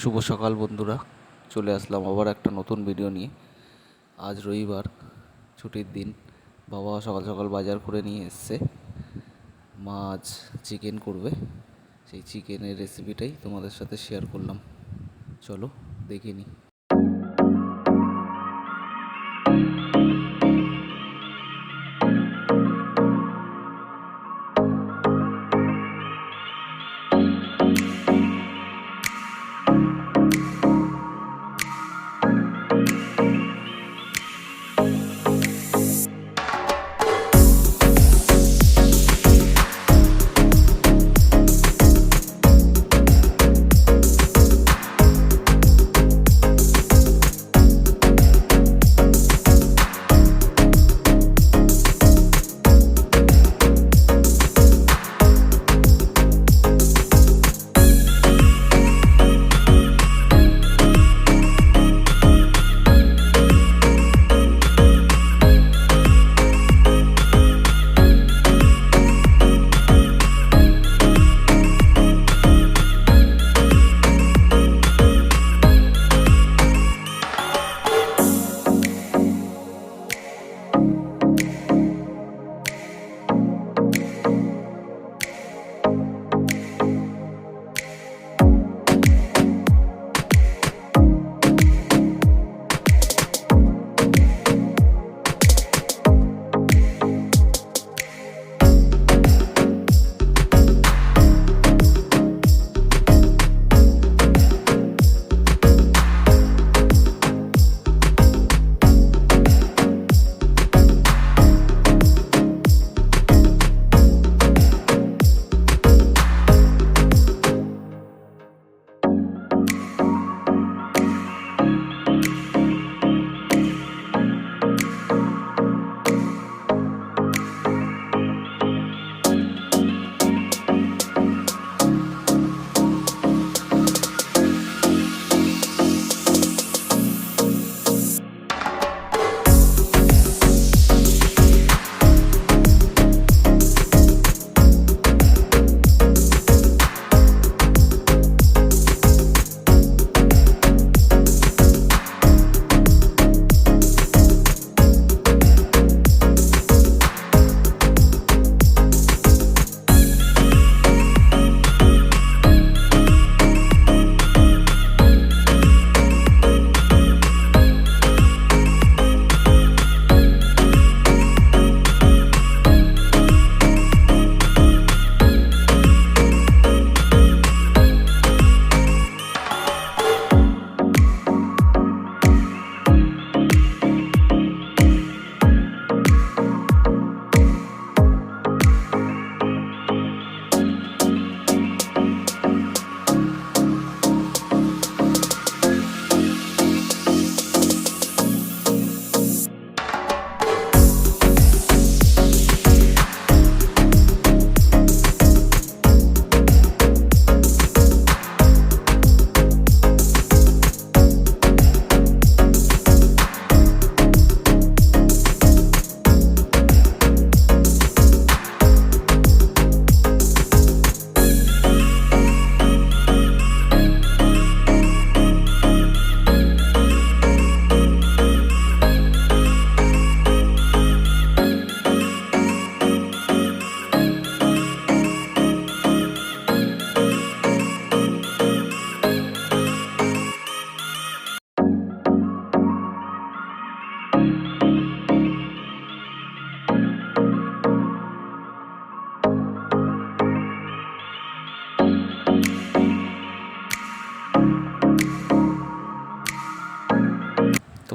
শুভ সকাল বন্ধুরা, চলে আসলাম আবার একটা নতুন ভিডিও নিয়ে। আজ রবিবার, ছুটির দিন, বাবা সকাল সকাল বাজার করে নিয়ে এসছে। মাছ চিকেন করবে, সেই চিকেনের রেসিপিটাই তোমাদের সাথে শেয়ার করলাম। চলো, দেখে নিই।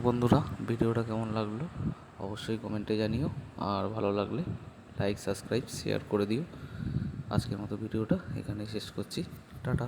বন্ধুরা, ভিডিওটা কেমন লাগল? অবশ্যই কমেন্টে জানিও। আর ভালো লাগলে লাইক সাবস্ক্রাইব শেয়ার করে দিও। আজকের মতো ভিডিওটা এখানেই শেষ করছি। টাটা।